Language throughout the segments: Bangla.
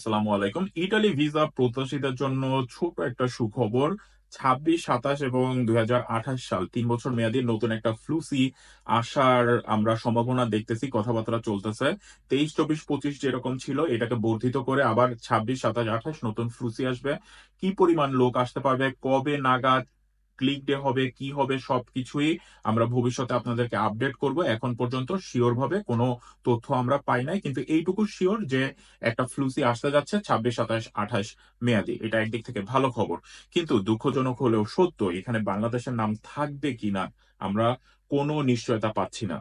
আসসালামু আলাইকুম ইটালি ভিসা প্রত্যাশীদের জন্য ছোট একটা সুখবর। ছাব্বিশ, সাতাশ এবং দুই সাল, তিন বছর মেয়াদী নতুন একটা ফ্লুসি আসার আমরা সম্ভাবনা দেখতেছি, কথাবার্তা চলতেছে। তেইশ, চব্বিশ, পঁচিশ যেরকম ছিল, এটাকে বর্ধিত করে আবার ছাব্বিশ, সাতাশ, আঠাশ নতুন ফ্লুসি আসবে। কি পরিমাণ লোক আসতে পারবে, কবে নাগাদ ক্লিক ডে হবে, কি হবে, সবকিছুই আমরা ভবিষ্যতে আপনাদেরকে আপডেট করব। এখন পর্যন্ত শিওর ভাবে কোনো তথ্য আমরা পাই নাই, কিন্তু এইটুকু শিওর যে একটা ফ্লুসি আসতে যাচ্ছে ছাব্বিশ, সাতাশ, আঠাশ মেয়াদি। এটা একদিক থেকে ভালো খবর। কিন্তু দুঃখজনক হলেও সত্য, এখানে বাংলাদেশের নাম থাকবে কিনা আমরা কোনো নিশ্চয়তা পাচ্ছি না।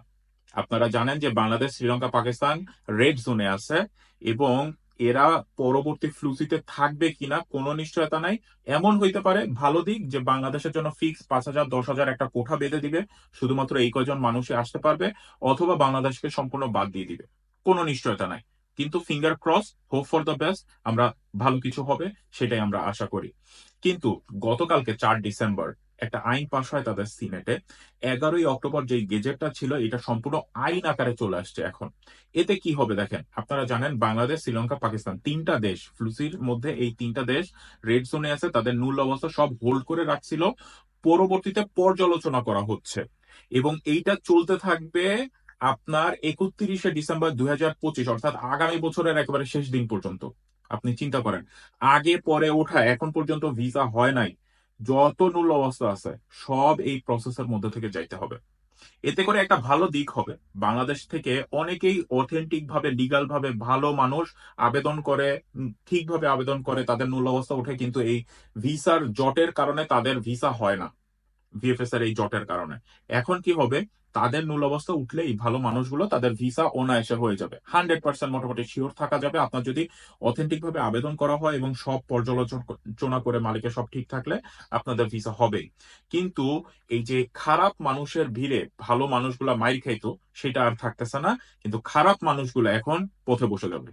আপনারা জানেন যে বাংলাদেশ, শ্রীলঙ্কা, পাকিস্তান রেড জোনে আছে এবং এরা পরবর্তী ফ্লুসিতে থাকবে কিনা কোনো নিশ্চয়তা নাই। এমন হইতে পারে ভালো দিক যে বাংলাদেশের জন্য ফিক্স পাঁচ হাজার, দশ হাজার একটা কোঠা বেঁধে দিবে, শুধুমাত্র এই কয়জন মানুষই আসতে পারবে, অথবা বাংলাদেশকে সম্পূর্ণ বাদ দিয়ে দিবে। কোনো নিশ্চয়তা নাই। কিন্তু finger cross hope for the best আমরা ভালো কিছু হবে, সেটাই আমরা আশা করি। কিন্তু গতকালকে চার ডিসেম্বর একটা আইন পাশ হয় তাদের সিনেটে। এগারোই অক্টোবর যে গেজেটটা ছিল, এটা সম্পূর্ণ আইন আকারে চলে আসছে এখন। এতে কি হবে দেখেন, আপনারা জানেন বাংলাদেশ, শ্রীলঙ্কা, পাকিস্তান তিনটা দেশ, ফ্লুসির মধ্যে এই তিনটা দেশ, রেড জোনে আছে, তাদের নূল অবস্থা সব হোল্ড করে রাখছিল। পরবর্তীতে পর্যালোচনা করা হচ্ছে। এবং এইটা চলতে থাকবে আপনার একত্রিশে ডিসেম্বর দুই হাজার পঁচিশ, অর্থাৎ আগামী বছরের একেবারে শেষ দিন পর্যন্ত। আপনি চিন্তা করেন, আগে পরে ওঠা, এখন পর্যন্ত ভিসা হয় নাই। যত নূল্য অবস্থা আছে, সব এই প্রসেসের মধ্যে থেকে যাইতে হবে। এতে করে একটা ভালো দিক হবে। বাংলাদেশ থেকে অনেকেই অথেন্টিক ভাবে লিগাল ভাবে ভালো মানুষ আবেদন করে ঠিকভাবে আবেদন করে, তাদের নূল অবস্থা উঠে কিন্তু এই ভিসার জটের কারণে তাদের ভিসা হয় না। ভিএফএস এর এই জটের কারণে। এখন কি হবে? তাদের মূল অবস্থা উঠলেই ভালো মানুষগুলো তাদের ভিসা অনায়াসে হয়ে যাবে। হান্ড্রেড পার্সেন্ট মোটামুটি শিওর থাকা যাবে। আপনার যদি অথেন্টিক ভাবে আবেদন করা হয় এবং সব পর্যালোচনা করে মালিকের সব ঠিক থাকলে আপনাদের ভিসা হবেই। কিন্তু এই যে খারাপ মানুষের ভিড়ে ভালো মানুষগুলা মাইর খাইতো, সেটা আর থাকতেছে না। কিন্তু খারাপ মানুষগুলো এখন পথে বসে যাবে।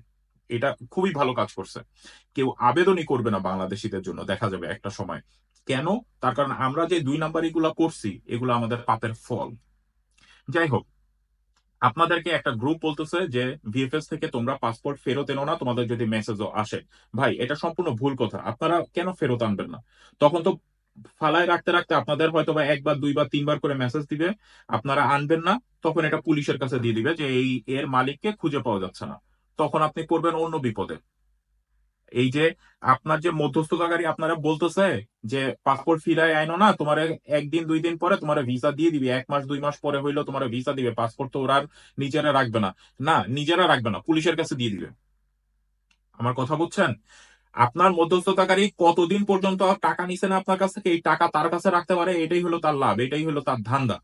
এটা খুবই ভালো কাজ করছে। কেউ আবেদনই করবে না বাংলাদেশিদের জন্য, দেখা যাবে একটা সময়। কেন? তার কারণ আমরা যে দুই নাম্বার এগুলা করছি, এগুলো আমাদের পাপের ফল। যাই হোক আপনাদেরকে একটা গ্রুপ বলতেছে যে ভিএফএস থেকে তোমরা পাসপোর্ট ফেরত এনো না, তোমাদের যদি মেসেজও আসে। ভাই, এটা সম্পূর্ণ ভুল কথা। আপনারা কেন ফেরত আনবেন না? তখন তো ফালায় রাখতে রাখতে আপনাদের হয়তো বা একবার, দুইবার, তিনবার করে মেসেজ দিবে। আপনারা আনবেন না, তখন এটা পুলিশের কাছে দিয়ে দিবে যে, এই এর মালিককে খুঁজে পাওয়া যাচ্ছে না। তখন আপনি পড়বেন অন্য বিপদে। এই যে আপনার যে মধ্যস্থতাকারী আপনারা বলতেছে যে পাসপোর্ট ফিরায় আইনো না, তোমার একদিন, দুই দিন পরে তোমার ভিসা দিয়ে দিবে। এক মাস, দুই মাস পরে হইলেও তোমার ভিসা দিবে। পাসপোর্ট তো ওরা নিজেরা রাখবে না। না, নিজেরা রাখবে না, পুলিশের কাছে দিয়ে দিবে। আমার কথা বুঝছেন? আপনার মধ্যস্থতাকারী কতদিন পর্যন্ত টাকা নিছে না আপনার কাছ থেকে? এই টাকা তার কাছে রাখতে পারে, এটাই হলো তার লাভ, এটাই হলো তার ধান্দা।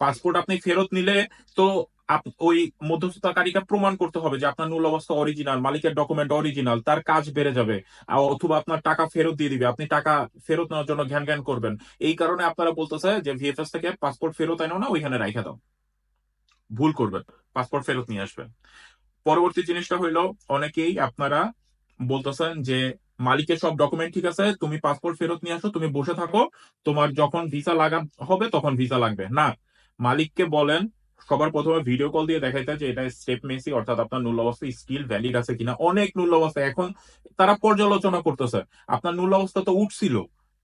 পাসপোর্ট আপনি ফেরত নিলে তো ওই মধ্যস্থতাকারীকে প্রমাণ করতে হবে যে আপনার মূল অবস্থা অরিজিনাল মালিকের ডকুমেন্ট অরিজিনাল তার কাজ বেড়ে যাবে। অথবা আপনার টাকা ফেরত দিয়ে দিবে। আপনি টাকা ফেরত নেওয়ার জন্য ঘ্যান ঘ্যান করবেন। এই কারণে আপনারা বলতেছে যে ভিএফএস থেকে পাসপোর্ট ফেরত আনো না ওইখানে রাইখা দাও। ভুল করবেন। পাসপোর্ট ফেরত নিয়ে আসবেন। পরবর্তী জিনিসটা হইল, অনেকেই আপনারা বলতেছেন যে মালিকের সব ডকুমেন্ট ঠিক আছে, তুমি পাসপোর্ট ফেরত নিয়ে আসো, তুমি বসে থাকো। তোমার যখন ভিসা লাগা হবে, তখন ভিসা লাগবে। না। মালিককে বলেন সবার প্রথমে ভিডিও কল দিয়ে দেখাইতে যে এটা স্টেপ মেসি, অর্থাৎ আপনার নুল অবস্থা স্কিল ভ্যালিড আছে কিনা। অনেক নুল অবস্থা এখন তারা পর্যালোচনা করতেছে। আপনার নুল অবস্থা তো উঠছিল।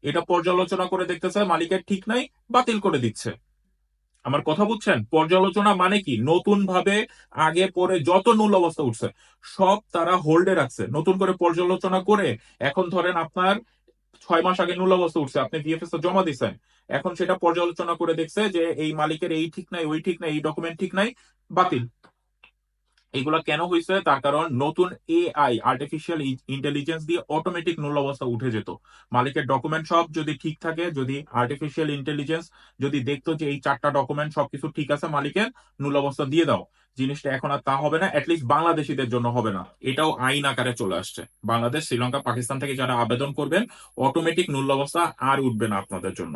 এটা পর্যালোচনা করে দেখতেছে মালিকের ঠিক নাই, বাতিল করে দিচ্ছে। আমার কথা বুঝছেন? পর্যালোচনা মানে কি? নতুন ভাবে আগে পরে যত নুল অবস্থা উঠছে, সব তারা হোল্ডে রাখছে। নতুন করে পর্যালোচনা করে এখন ধরেন আপনার ছয় মাস আগে নূলাবস্থা উঠছে। আপনি ভিএফএস জমা দিচ্ছেন এখন সেটা পর্যালোচনা করে দেখছে যে এই মালিকের এই ঠিক নাই, ওই ঠিক নাই, এই ডকুমেন্ট ঠিক নাই, বাতিল। এগুলা কেন হয়েছে তার কারণ নতুন এআই আর্টিফিশিয়াল ইন্টেলিজেন্স দিয়ে অটোমেটিক নূল অবস্থা উঠে যেত। মালিকের ডকুমেন্ট সব যদি ঠিক থাকে, যদি আর্টিফিশিয়াল ইন্টেলিজেন্স যদি দেখতো যে এই চারটা ডকুমেন্ট সবকিছু ঠিক আছে, মালিকের নূল অবস্থা দিয়ে দাও। জিনিসটা এখন আর তা হবে না অ্যাটলিস্ট বাংলাদেশিদের জন্য হবে না। এটাও আইন আকারে চলে আসছে। বাংলাদেশ, শ্রীলঙ্কা, পাকিস্তান থেকে যারা আবেদন করবেন অটোমেটিক নুল অবস্থা আর উঠবে না আপনাদের জন্য।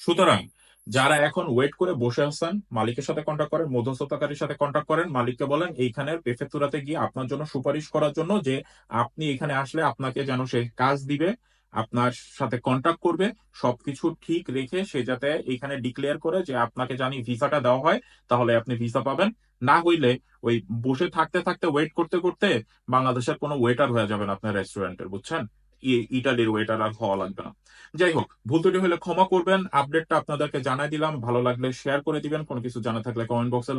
সুতরাং যারা এখন ওয়েট করে বসে আছেন, মালিকের সাথে কন্ট্যাক্ট করেন, মধ্যস্থতাকারীর সাথে কন্ট্যাক্ট করেন, মালিককে বলেন এইখানে প্রেফেক্টুরাতে গিয়ে আপনার জন্য সুপারিশ করার জন্য যে আপনি এখানে আসলে আপনাকে যেন সে কাজ দিবে, আপনার সাথে কন্ট্যাক্ট করবে, সবকিছু ঠিক রেখে সে যাতে এখানে ডিক্লেয়ার করে যে আপনাকে জানি ভিসাটা দেওয়া হয়, তাহলে আপনি ভিসা পাবেন। না হইলে ওই বসে থাকতে থাকতে ওয়েট করতে করতে বাংলাদেশের কোনো ওয়েটার হয়ে যাবেন আপনার রেস্টুরেন্টের বুঝছেন? ইটালির ওয়েটার আর হওয়া লাগবে না। যাই হোক, ভুল ত্রুটি হলে ক্ষমা করবেন। আপডেটটা আপনাদেরকে জানাই দিলাম। ভালো লাগলে শেয়ার করে দিবেন। কোনো কিছু জানা থাকলে কমেন্ট বক্সে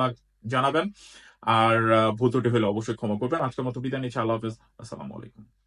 জানাবেন। আর ভুল ত্রুটি হলে অবশ্যই ক্ষমা করবেন। আজকের মতো বিদায় নিচ্ছি। আল্লাহ হাফেজ। আসসালামু আলাইকুম।